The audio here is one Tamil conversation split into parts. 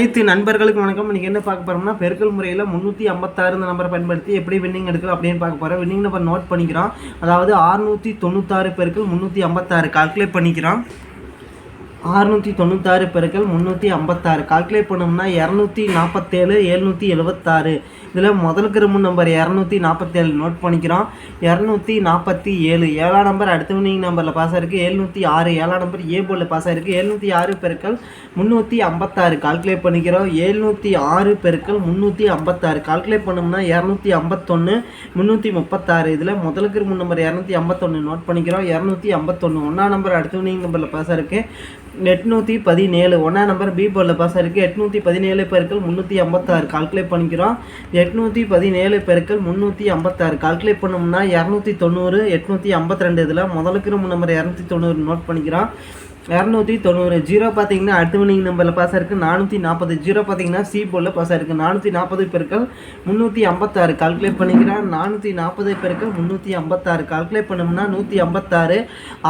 அனைத்து நண்பர்களுக்கு வணக்கம். இன்றைக்கி என்ன பார்க்க போகிறோம்னா பெருக்கல் முறையில் முந்நூற்றி ஐம்பத்தாறு இந்த நம்பரை பயன்படுத்தி எப்படி வின்னிங் எடுக்கலாம் அப்படின்னு பார்க்க போகிறோம் வின்னிங் நம்பர் நோட் பண்ணிக்கிறோம். அதாவது ஆறுநூற்றி தொண்ணூத்தாறு பெருக்கள் முந்நூற்றி ஐம்பத்தாறு கால்குலேட் பண்ணிக்கிறோம். ஆறுநூற்றி தொண்ணூத்தாறு பெருக்கள் முந்நூற்றி ஐம்பத்தாறு. கால்குலேட் பண்ணோம்னா இரநூத்தி நாற்பத்தேழு எழுநூற்றி எழுபத்தாறு இதில் முதல் கிருமு நம்பர் இரநூத்தி நாற்பத்தேழு நோட் பண்ணிக்கிறோம். இரநூத்தி நாற்பத்தி ஏழு. ஏழாம் நம்பர் அடுத்த வினிங் நம்பரில் பாஸ் ஆயிருக்கு. எழுநூற்றி ஆறு. ஏழாம் நம்பர் ஏ போர்டில் பாஸ் ஆயிருக்கு. எழுநூற்றி ஆறு பெருக்கள் முந்நூற்றி ஐம்பத்தாறு. கால்குலேட் பண்ணிக்கிறோம். எழுநூற்றி ஆறு பெருக்கள் முந்நூற்றி ஐம்பத்தாறு. கால்குலேட் பண்ணோம்னா இரநூத்தி ஐம்பத்தொன்று முந்நூற்றி முப்பத்தாறு. இதில் முதல் கிருமு நம்பர் இரநூத்தி ஐம்பத்தொன்று நோட் பண்ணிக்கிறோம். இரநூத்தி ஐம்பத்தொன்று ஒன்றாம் நம்பர் அடுத்த வினிங் நம்பரில் பாஸ் ஆயிருக்கு. எட்நூற்றி பதினேழு. ஒன்றாம் நம்பர் பி போர்டில் பாஸ் ஆயிருக்கு. எட்நூற்றி பதினேழு பெருக்கள் முந்நூற்றி ஐம்பத்தாறு. கால்குலேட் பண்ணிக்கிறோம். எட்நூற்றி பதினேழு பெருக்கள் முந்நூற்றி ஐம்பத்தாறு. கால்குலேட் பண்ணோம்னா இரநூத்தி தொண்ணூறு எட்நூற்றி ஐம்பத்தி ரெண்டு இதில் முதலுக்கு நம்பர் இரநூத்தி தொண்ணூறு நோட் பண்ணிக்கிறோம். இரநூத்தி தொண்ணூறு ஜீரோ பார்த்தீங்கன்னா அடுத்த வினிங் நம்பரில் பாஸ் ஆயிருக்கு. நானூற்றி நாற்பது ஜீரோ பார்த்தீங்கன்னா சி போலில் பாஸ் ஆயிருக்கு. நானூற்றி நாற்பது பெருக்கள் முந்நூற்றி ஐம்பத்தாறு கால்குலேட் பண்ணிக்கிறேன் நானூற்றி நாற்பது பெருக்கள் முந்நூற்றி ஐம்பத்தாறு கால்குலேட் பண்ணோம்னா நூற்றி ஐம்பத்தாறு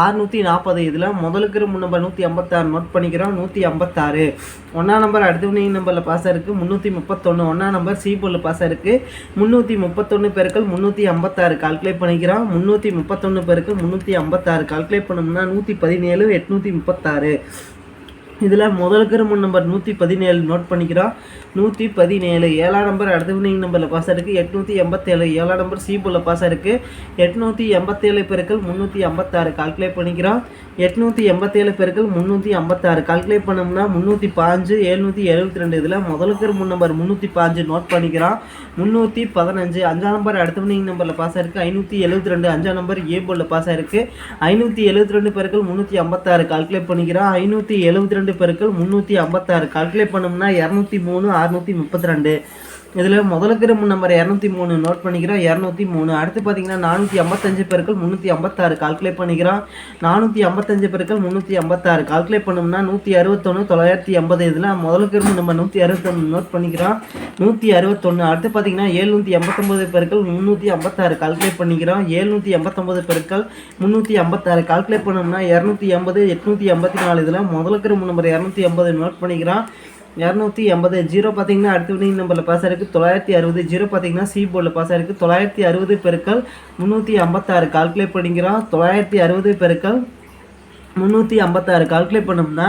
ஆறுநூற்றி நாற்பது இதில் முதலுக்கு நம்பர் நூற்றி ஐம்பத்தாறு நோட் பண்ணிக்கிறோம். நூற்றி ஐம்பத்தாறு. ஒன்றாம் நம்பர் அடுத்த வினிங் நம்பரில் பாஸ் ஆயிருக்கு. முந்நூற்றி முப்பத்தொன்று ஒன்றாம் நம்பர் சி போலில் பாஸ் ஆயிருக்கு. முந்நூற்றி முப்பத்தொன்று பெருக்கள் முந்நூற்றி ஐம்பத்தாறு கால்குலேட் பண்ணிக்கிறோம். முந்நூற்றி முப்பத்தொன்று பெருக்கள் முந்நூற்றி ஐம்பத்தாறு கால்குலேட் பண்ணோம்னா நூற்றி பதினேழு எட்நூற்றி முப்பத்தாறு இதில் முதல் கிரும நம்பர் நூற்றி பதினேழு நோட் பண்ணிக்கிறோம் நூற்றி பதினேழு ஏழாம் நம்பர் அடுத்த வினிங் நம்பரில் பாஸ் ஆயிருக்கு. எட்நூற்றி எண்பத்தேழு ஏழாம் நம்பர் சி பாஸ் ஆயிருக்கு. எட்நூற்றி எண்பத்தேழு பெருக்கள் முந்நூற்றி ஐம்பத்தாறு கால்குலேட் பண்ணிக்கிறோம் எட்நூற்றி எண்பத்தேழு பெருக்கள் முந்நூற்றி ஐம்பத்தாறு கால்குலேட் பண்ணோம்னா முந்நூற்றி பாஞ்சு எழுநூற்றி எழுபத்தி ரெண்டு. இதில் முதல் கிரும நம்பர் முந்நூற்றி பாஞ்சு நோட் பண்ணிக்கிறோம் முந்நூற்றி பதினஞ்சு அஞ்சாம் நம்பர் அடுத்த வினிங் நம்பரில் பாஸ் ஆயிருக்கு. ஐநூற்றி எழுபத்தி ரெண்டு அஞ்சாம் நம்பர் ஏ பாஸ் ஆயிருக்கு. ஐநூற்றி எழுபத்தி ரெண்டு பெருக்கள் முந்நூற்றி ஐம்பத்தாறு கால்குலேட் பண்ணிக்கிறோம் ஐநூற்றி எழுபத்தி ரெண்டு பெருக்கள் முந்நூற்றி ஐம்பத்தாறு. கால்குலேட் பண்ணோம்னா இரநூத்தி மூணு அறுநூற்றி முப்பத்தி ரெண்டு. இதில் முதலுக்கு நம்பர் இரநூத்தி மூணு நோட் பண்ணிக்கிறோம். இரநூத்தி மூணு. அடுத்து பார்த்தீங்கன்னா நானூற்றி ஐம்பத்தஞ்சு பெருக்கள் முந்நூற்றி ஐம்பத்தாறு கால்குலேட் பண்ணிக்கிறோம். நானூற்றி ஐம்பத்தஞ்சு பெருக்கள் முந்நூற்றி ஐம்பத்தாறு கால்குலேட் பண்ணோம்னா நூற்றி அறுபத்தொன்று தொள்ளாயிரத்தி எண்பது இதில் முதலுக்கு நம்ம நூற்றி அறுபத்தொன்று நோட் பண்ணிக்கிறோம். நூற்றி அறுபத்தொன்று அடுத்து பார்த்தீங்கன்னா ஏழ்நூற்றி எண்பத்தொம்பது பெருக்கள் முந்நூற்றி ஐம்பத்தாறு கால்குலேட் பண்ணிக்கிறோம். ஏழ்நூற்றி எண்பத்தொம்பது பெருக்கள் முந்நூற்றி ஐம்பத்தாறு கால்குலேட் பண்ணோம்னா இரநூத்தி எண்பது எட்நூற்றி எண்பத்தி நாலு. இதில் முதலுக்கு நம்பர் இரநூத்தி எண்பது நோட் பண்ணிக்கிறோம். இரநூத்தி எண்பது. ஜீரோ பார்த்தீங்கன்னா அடுத்த வினிங் நம்பரில் பாஸ் ஆயிருக்கு. தொள்ளாயிரத்தி அறுபது. ஜீரோ பார்த்தீங்கன்னா சி போர்டில் பாஸ் ஆயிருக்கு. தொள்ளாயிரத்தி அறுபது பெருக்கள் முந்நூற்றி ஐம்பத்தாறு. கால்குலேட் பண்ணிக்கிறோம். தொள்ளாயிரத்தி அறுபது பெருக்கள் முந்நூற்றி ஐம்பத்தாறு. கால்குலேட் பண்ணோம்னா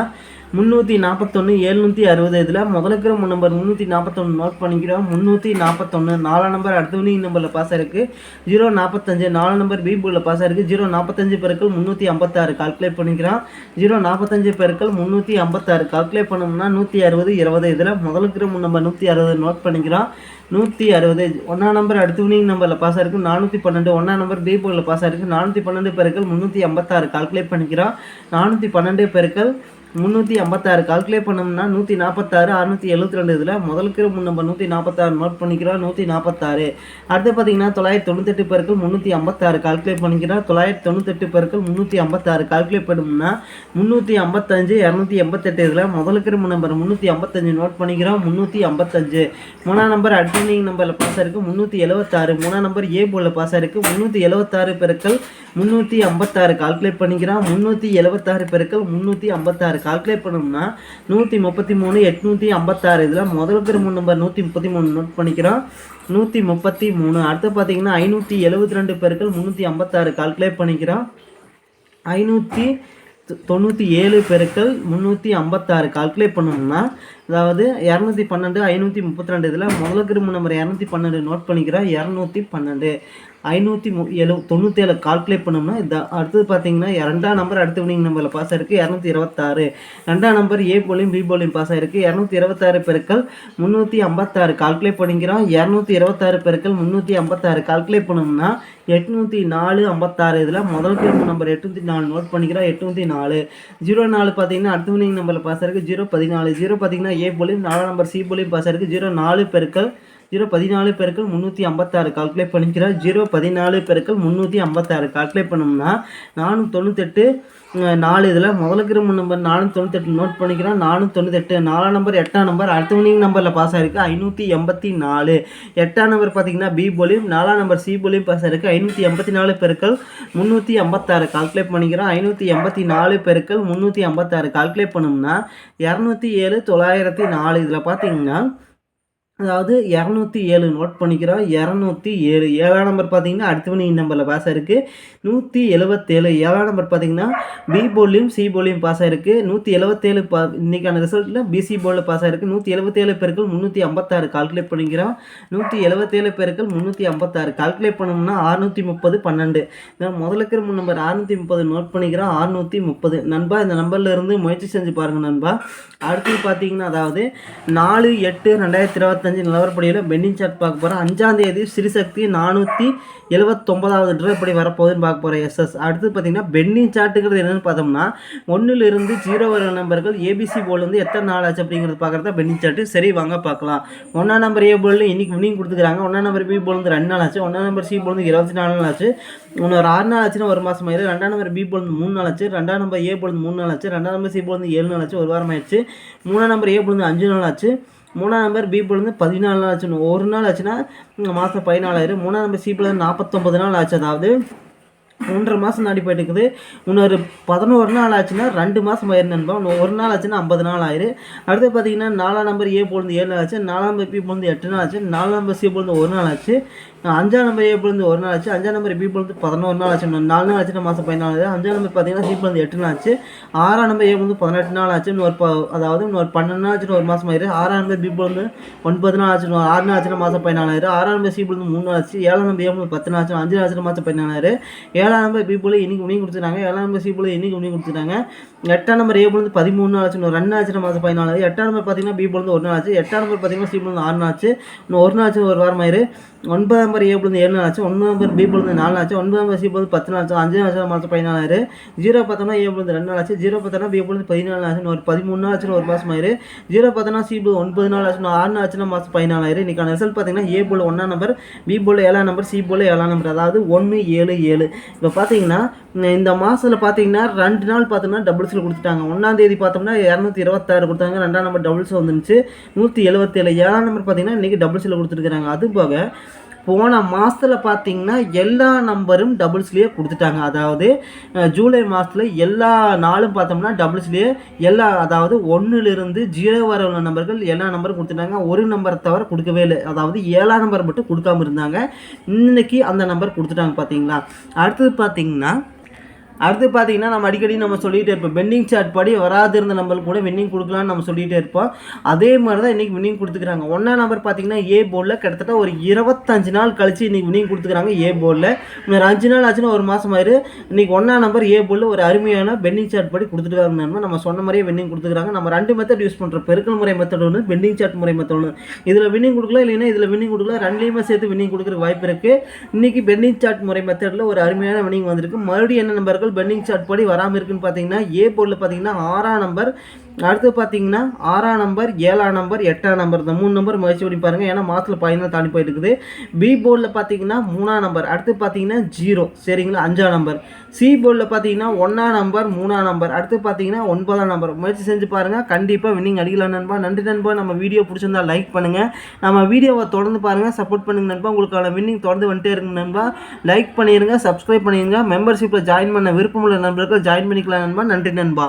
முந்நூற்றி நாற்பத்தொன்று எழுநூற்றி அறுபது இதில் முதலுக்கிற நம்பர் முந்நூற்றி நாற்பத்தொன்று நோட் பண்ணிக்கிறோம். முந்நூற்றி நாற்பத்தொன்று நாலாம் நம்பர் அடுத்த வினிங் நம்பரில் பாஸ் இருக்குது ஜீரோ நாற்பத்தஞ்சு நாலு நம்பர் பி போர்டில் பாஸ் இருக்குது ஜீரோ நாற்பத்தஞ்சு பெருக்கள் முந்நூற்றி ஐம்பத்தாறு கால்குலேட் பண்ணிக்கிறோம். ஜீரோ நாற்பத்தஞ்சு பெருக்கள் முந்நூற்றி ஐம்பத்தாறு கால்குலேட் பண்ணோம்னா நூற்றி அறுபது இருபது இதில் முதலுக்கிற நம்பர் நூற்றி அறுபது நோட் பண்ணிக்கிறோம். நூற்றி அறுபது ஒன்றாம் நம்பர் அடுத்த வினிங் நம்பரில் பாஸ் ஆயிருக்கு. நானூற்றி பன்னெண்டு ஒன்றாம் நம்பர் பி போர்டில் பாஸ் ஆயிருக்கு. நானூற்றி பன்னெண்டு பெருக்கள் முந்நூற்றி ஐம்பத்தாறு கால்குலேட் பண்ணிக்கிறோம். நானூற்றி பன்னெண்டு பெருக்கள் முந்நூற்றி ஐம்பத்தாறு கால்குலேட் பண்ணோம்னா நூற்றி நாற்பத்தாறு அறுநூற்றி எழுபத்தி ரெண்டு இதில் முதலுக்கு நம்பர் நூற்றி நாற்பத்தாறு நோட் பண்ணிக்கிறோம் நூற்றி நாற்பத்தாறு அடுத்து பார்த்தீங்கன்னா தொள்ளாயிரத்தி தொண்ணூத்தெட்டு பேருக்கு முந்நூற்றி ஐம்பத்தாறு கால்குலேட் பண்ணிக்கிறோம் தொள்ளாயிரத்தி தொண்ணூத்தெட்டு பேருக்கு முந்நூற்றி ஐம்பத்தாறு கால்குலேட் பண்ணோம்னா முந்நூற்றி ஐம்பத்தஞ்சு இரநூத்தி எண்பத்தெட்டு இதில் முதலுக்கு நம்பர் முந்நூற்றி ஐம்பத்தஞ்சு நோட் பண்ணிக்கிறோம் முந்நூற்றி ஐம்பத்தஞ்சு. மூணாம் நம்பர் அட்மினிங் நம்பரில் பாஸ் ஆயிருக்கு முந்நூற்றி எழுபத்தாறு மூணாம் நம்பர் ஏ போலில் பாஸ் ஆயிருக்கு முந்நூற்றி எழுபத்தாறு பேருக்கள் முந்நூற்றி ஐம்பத்தாறு கால்குலேட் பண்ணிக்கிறோம் முந்நூற்றி எழுபத்தாறு பேருக்கள் முந்நூற்றி ஐம்பத்தாறு கால்குலேட் பண்ணோம்னா நூற்றி முப்பத்தி மூணு எட்நூற்றி ஐம்பத்தாறு. இதில் முதல் கிரும நம்பர் நூற்றி முப்பத்தி மூணு நோட் பண்ணிக்கிறோம். நூற்றி முப்பத்தி மூணு. அடுத்து பார்த்தீங்கன்னா ஐநூற்றி எழுபத்தி ரெண்டு பெருக்கள் முந்நூற்றி ஐம்பத்தாறு கால்குலேட் பண்ணிக்கிறோம். ஐநூற்றி தொண்ணூற்றி ஏழு பெருக்கள் முந்நூற்றி ஐம்பத்தாறு கால்குலேட் பண்ணோம்னா அதாவது இரநூத்தி பன்னெண்டு ஐநூற்றி முப்பத்தி ரெண்டு இதில் முதல் கிரும்பு நம்பர் இரநூத்தி பன்னெண்டு நோட் பண்ணிக்கிறோம் இரநூத்தி பன்னெண்டு. ஐநூற்றி மு எழு தொண்ணூற்றேழு கால்குலேட் பண்ணோம்னா இந்த அடுத்தது பார்த்தீங்கன்னா ரெண்டாம் நம்பர் அடுத்த வினிங் நம்பரில் பாஸ் ஆயிருக்கு இரநூத்தி இருபத்தாறு. ரெண்டாம் நம்பர் ஏ போலியும் பி போலியும் பாஸ் ஆயிருக்கு இரநூத்தி இருபத்தாறு பெருக்கள் முந்நூற்றி ஐம்பத்தாறு கால்குலேட் பண்ணிக்கிறோம். இரநூத்தி இருபத்தாறு பெருக்கள் முந்நூற்றி ஐம்பத்தாறு கால்குலேட் பண்ணோம்னா எட்நூற்றி நாலு ஐம்பத்தாறு இதில் முதல் கிரும நம்பர் எட்நூற்றி நாலு நோட் பண்ணிக்கிறோம் எட்நூற்றி நாலு. ஜீரோ நாலு பார்த்தீங்கன்னா அடுத்த வினிங் நம்பரில் பாஸ் ஆயிருக்கு ஜீரோ பதினாலு. ஜீரோ பார்த்தீங்கன்னா ஏ போலியும் நாலாம் நம்பர் சி போலியும் பாஸ் ஆயிருக்கு ஜீரோ நாலு பெருக்கள் ஜீரோ பதினாலு பெருக்கள் முந்நூற்றி ஐம்பத்தாறு கால்குலேட் பண்ணிக்கிறோம் ஜீரோ பதினாலு பெருக்கள் முந்நூற்றி ஐம்பத்தாறு கால்குலேட் பண்ணோம்னா நானூற்றி தொண்ணூத்தெட்டு நாலு இதில் முதலுக்கு நம்பர் நானூற்றி தொண்ணூத்தெட்டு நோட் பண்ணிக்கிறோம். நானூற்றி தொண்ணூத்தெட்டு நாலாம் நம்பர் எட்டாம் நம்பர் அடுத்த வினிங் நம்பரில் பாஸ் ஆயிருக்கு ஐநூற்றி எண்பத்தி நாலு. எட்டாம் நம்பர் பார்த்தீங்கன்னா பி போலியும் நாலாம் நம்பர் சி போலியும் பாஸ் ஆயிருக்கு ஐநூற்றி எண்பத்தி நாலு பெருக்கள் முந்நூற்றி ஐம்பத்தாறு கால்குலேட் பண்ணிக்கிறோம். ஐநூற்றி எண்பத்தி நாலு பெருக்கள் முந்நூற்றி ஐம்பத்தாறு கால்குலேட் பண்ணோம்னா இரநூத்தி ஏழு தொள்ளாயிரத்தி நாலு இதில் பார்த்தீங்கன்னா அதாவது இரநூத்தி ஏழு நோட் பண்ணிக்கிறோம். இரநூத்தி ஏழு. ஏழாம் நம்பர் பார்த்தீங்கன்னா அடுத்த மணி நம்பரில் பாஸ் ஆயிருக்கு. நூற்றி எழுபத்தேழு ஏழாம் நம்பர் பார்த்தீங்கன்னா பி போர்ட்லேயும் சி போர்ட்லேயும் பாஸ் ஆயிருக்கு. நூற்றி எழுபத்தேழு பா இன்னைக்கான ரிசல்ட்டில் பிசி போர்டில் பாஸ் ஆயிருக்கு. நூற்றி எழுபத்தேழு பேருக்கள் முந்நூற்றி ஐம்பத்தாறு கால்குலேட் பண்ணிக்கிறோம். நூற்றி எழுபத்தேழு பேருக்கள் முந்நூற்றி ஐம்பத்தாறு கால்குலேட் பண்ணோம்னா அறுநூற்றி முப்பது பன்னெண்டு. நான் முதல்ல இருக்கிற மூணு நம்பர் அறுநூற்றி முப்பது நோட் பண்ணிக்கிறோம். அறுநூற்றி முப்பது. நண்பா இந்த நம்பரில் இருந்து முயற்சி செஞ்சு பாருங்கள் நண்பா. அடுத்தது பார்த்தீங்கன்னா அதாவது நாலு எட்டு ரெண்டாயிரத்தி நாற்பத்தஞ்சு நிலவரப்படியில் பெண்டிங் சார்ட் பார்க்க போகிறோம் அஞ்சாம் தேதி சிறுசக்தி நானூற்றி எழுபத்தொம்பதாவது ட்ரா எப்படி வரப்போகுதுன்னு பார்க்க போகிறோம் எஸ்எஸ் அடுத்து பார்த்தீங்கன்னா பெண்டிங் சார்ட்டுங்கிறது என்னென்னு பார்த்தோம்னா ஒன்றிலிருந்து ஜீரோ வர நம்பர்கள் ஏபிசி போல் வந்து எத்தனை நாள் ஆச்சு அப்படிங்கிறது பார்க்குறதா பெண்டிங் சார்ட்டு சரி வாங்க பார்க்கலாம். ஒன்றாம் நம்பர் ஏ போலில் இன்னைக்கு வினிங் கொடுத்துக்கிறாங்க. ஒன்றாம் நம்பர் பி போல் வந்து ரெண்டு நாள் ஆச்சு. ஒன்றாம் நம்பர் சி போல் வந்து இருபத்தி நாலு நாள் ஆச்சு. இன்னொரு ஆறு நாள் ஆச்சுன்னா ஒரு மாதம் ஆயிரு ரெண்டாம் நம்பர் பி போல் மூணு நாள் ஆச்சு. ரெண்டாம் நம்பர் ஏ போல் மூணு நாள் ஆச்சு. ரெண்டாம் நம்பர் சி போல் ஏழு நாள் ஆச்சு. ஒரு வாரம் ஆயிடுச்சு. மூணாம் நம்பர் ஏ போல் அஞ்சு நாள் ஆச்சு. மூணாம் நம்பர் பி பிள்ளைந்து வந்து பதினாலு நாள் ஆச்சு ஒரு நாள் ஆச்சுன்னா மாதம் பதினாலாயிரம். மூணாம் நம்பர் சி போல் நாற்பத்தொம்பது நாள் ஆச்சு. அதாவது ஒன்றரை மாதம் நாடி போயிட்டு இருக்குது. இன்னொரு பதினோரு நாள் ஆச்சுன்னா ரெண்டு மாதம் பயிர் நண்பா. இன்னும் ஒரு நாள் ஆச்சுன்னா ஐம்பது நாள் ஆயிரு அடுத்து பார்த்தீங்கன்னா நாலாம் நம்பர் ஏ போலேருந்து ஏழு நாள் ஆச்சு. நாலாம் நம்பர் பி பொழுது எட்டு நாள் ஆச்சு. நாலாம் நம்பர் சி பொழுது ஒரு நாள் ஆச்சு. அஞ்சாம் நம்பர் ஏ ஒரு நாள் ஆச்சு. அஞ்சாம் நம்பர் பிபிலேருந்து பதினோரு நாள் ஆச்சு. நாலு நாள் ஆச்சுன்னா மாதம் பதினாலு அஞ்சாம் நம்பர் பார்த்தீங்கன்னா சி எட்டு நாள் ஆச்சு. ஆறாம் நம்பர் ஏ பதினெட்டு நாள் ஆச்சு. இன்னொரு ப அதாவது இன்னொரு பன்னெண்டு நாள் ஆச்சுன்னு ஒரு மாதம் ஆயிரு. ஆறாம் நம்பர் பிபிலேருந்து ஒன்பது நாள் ஆச்சு ஆறு நாள் ஆச்சுன்னா மாதம் பதினாலாயிரம் ஆறாம் நம்பர் சி மூணு நாள் ஆச்சு. ஏழாம் நம்பர் ஏ பத்து நாள் ஆச்சு அஞ்சு நாள் ஆச்சு மாதம் பதினாலாயிரம் ஏழாம் நம்பர் பி போல இன்னைக்கு உணி கொடுத்துருக்காங்க ஏழாம் நம்பர் சி இன்னைக்கு உணி கொடுத்துருக்காங்க எட்டாம் நம்பர் ஏ பதிமூணு நாள் ஆச்சு இன்னும் ரெண்டு நாள் ஆச்சு மாதம் பதினாலு எட்டாம் நம்பர் பார்த்தீங்கன்னா பிபிலேருந்து ஒரு நாள் ஆச்சு. எட்டாம் நம்பர் பார்த்தீங்கன்னா சி ஆறு நாள் ஆச்சு. இன்னும் ஒரு நாள் ஆச்சு ஒரு வாரம் ஆயிரு. ஒன்பதாம் நம்பர் ஏ போல ஏழு நாள் ஆச்சு. ஒன்பது நம்பர் பி போல நாலு நாள் ஆச்சு. ஒன்பது நம்பர் சி போல பத்து நாள் ஆச்சு. அஞ்சு நாள் மாதம் பதினாலு ஆயிரு ஜீரோ பார்த்தோம்னா ஏ போல ரெண்டு நாள் ஆச்சு. ஜீரோ பார்த்தோம்னா பி போல பதினாலு நாள் ஆச்சு ஒரு பதிமூணு நாள் ஆச்சு ஒரு மாதம் ஆயிரு. ஜீரோ பார்த்தோம்னா சி பிள்ளை ஒன்பது நாள் ஆச்சு. ஆறு நாள் ஆச்சுன்னா மாதம் பதினாலு ஆயிரு. இன்றைக்கான ரிசல்ட் பார்த்தீங்கன்னா ஏ போல ஒன்றாம் நம்பர் பி போல ஏழாம் நம்பர் சி போல ஏழாம் நம்பர் அதாவது ஒன்று ஏழு ஏழு. இப்போ பார்த்தீங்கன்னா இந்த மாதத்தில் பார்த்தீங்கன்னா ரெண்டு நாள் பார்த்தோம்னா டபுள்ஸில் கொடுத்துட்டாங்க. ஒன்றாம் தேதி பார்த்தோம்னா இரநூத்தி இருபத்தாறு கொடுத்தாங்க. ரெண்டாம் நம்பர் டபுள்ஸ் வந்துருந்துச்சு நூற்றி எழுபத்தேழு ஏழாம் நம்பர் பார்த்தீங்கன்னா இன்றைக்கி டபுள்ஸில் கொடுத்துருக்குறாங்க. அது போக போன மாதத்தில் பார்த்தீங்கன்னா எல்லா நம்பரும் டபுள்ஸ்லேயே கொடுத்துட்டாங்க. அதாவது ஜூலை மாதத்தில் எல்லா நாளும் பார்த்தோம்னா டபுள்ஸ்லேயே எல்லா அதாவது ஒன்றுலேருந்து ஜீரோ வர உள்ள நம்பர்கள் எல்லா நம்பரும் கொடுத்துட்டாங்க. ஒரு நம்பரை தவிர கொடுக்கவே இல்லை. அதாவது ஏழாம் நம்பர் மட்டும் கொடுக்காம இருந்தாங்க. இன்றைக்கி அந்த நம்பர் கொடுத்துட்டாங்க பார்த்தீங்களா அடுத்தது பார்த்தீங்கன்னா அடுத்து பார்த்தீங்கன்னா நம்ம அடிக்கடி நம்ம சொல்லிகிட்டே இருப்போம். பெண்டிங் சார்ட் படி வராது இருந்த நம்பருக்கு கூட வின்னிங் கொடுக்கலாம்னு நம்ம சொல்லிகிட்டே இருப்போம். அதே மாதிரி தான் இன்றைக்கி வின்னிங் கொடுத்துக்கிறாங்க. ஒன்றாம் நம்பர் பார்த்தீங்கன்னா ஏ போர்டில் கிட்டத்தட்ட ஒரு இருபத்தஞ்சு நாள் கழிச்சு இன்றைக்கி வின்னிங் கொடுத்துக்கிறாங்க ஏ போர்டில் இன்னொரு அஞ்சு நாள் ஆச்சுன்னா ஒரு மாதம் ஆயிரு. இன்றைக்கி ஒன்றாம் நம்பர் ஏ போர்டில் ஒரு அருமையான பெண்டிங் சார்ட் படி கொடுத்துருக்காங்க நம்ம சொன்ன மாதிரியே வின்னிங் கொடுத்துக்கிறாங்க. நம்ம ரெண்டு மெத்தட் யூஸ் பண்ணுறோம் பெருக்கல் முறை மெத்தட் ஒன்று பெண்டிங் சார்ட் முறை மெத்தட் ஒன்று இதில் வின்னிங் கொடுக்கலாம் இல்லைன்னா இதில் வின்னிங் கொடுக்கலாம். ரெண்டுலேயுமே சேர்த்து வின்னிங் கொடுக்குற வாய்ப்பு இருக்குது இன்றைக்கி பெண்டிங் சார்ட் முறை மெத்தடில் ஒரு அருமையான வின்னிங் வந்திருக்கு. மறுபடியும் என்ன நம்பர்கள் பெண்டிங் சார்ட் படி வராமல் இருக்குன்னு பார்த்தீங்கன்னா ஏ போர்டில் பார்த்தீங்கன்னா ஆறாம் நம்பர் அடுத்து பார்த்தீங்கன்னா ஆறாம் நம்பர் ஏழாம் நம்பர் எட்டாம் நம்பர் இந்த மூணு நம்பர் முயற்சி பண்ணி பாருங்கள் ஏன்னா மாதத்தில் பதினாலு தாண்டி போயிட்டு இருக்குது. பி போர்டில் பார்த்தீங்கன்னா மூணாம் நம்பர் அடுத்து பார்த்தீங்கன்னா ஜீரோ சரிங்களா? அஞ்சாம் நம்பர் சி போர்டில் பார்த்தீங்கன்னா ஒன்றாம் நம்பர் மூணாம் நம்பர் அடுத்து பார்த்தீங்கன்னா ஒன்பதாம் நம்பர் முயற்சி செஞ்சு பாருங்கள் கண்டிப்பாக வின்னிங் அடிக்கலாம் நண்பா. நன்றி நண்பா. நம்ம வீடியோ பிடிச்சிருந்தா லைக் பண்ணுங்கள் நம்ம வீடியோவை தொடர்ந்து பாருங்கள் சப்போர்ட் பண்ணுங்க நண்பா. உங்களுக்கான வின்னிங் தொடர்ந்து வந்துட்டே இருங்க நண்பா. லைக் பண்ணிடுங்க சப்ஸ்கிரைப் பண்ணிடுங்க மெம்பர்ஷிப்பில் ஜாயின் பண்ண விருப்பமுள்ள நண்பர்கள் ஜாயின் பண்ணிக்கலாம் நண்பா. நன்றி நண்பா.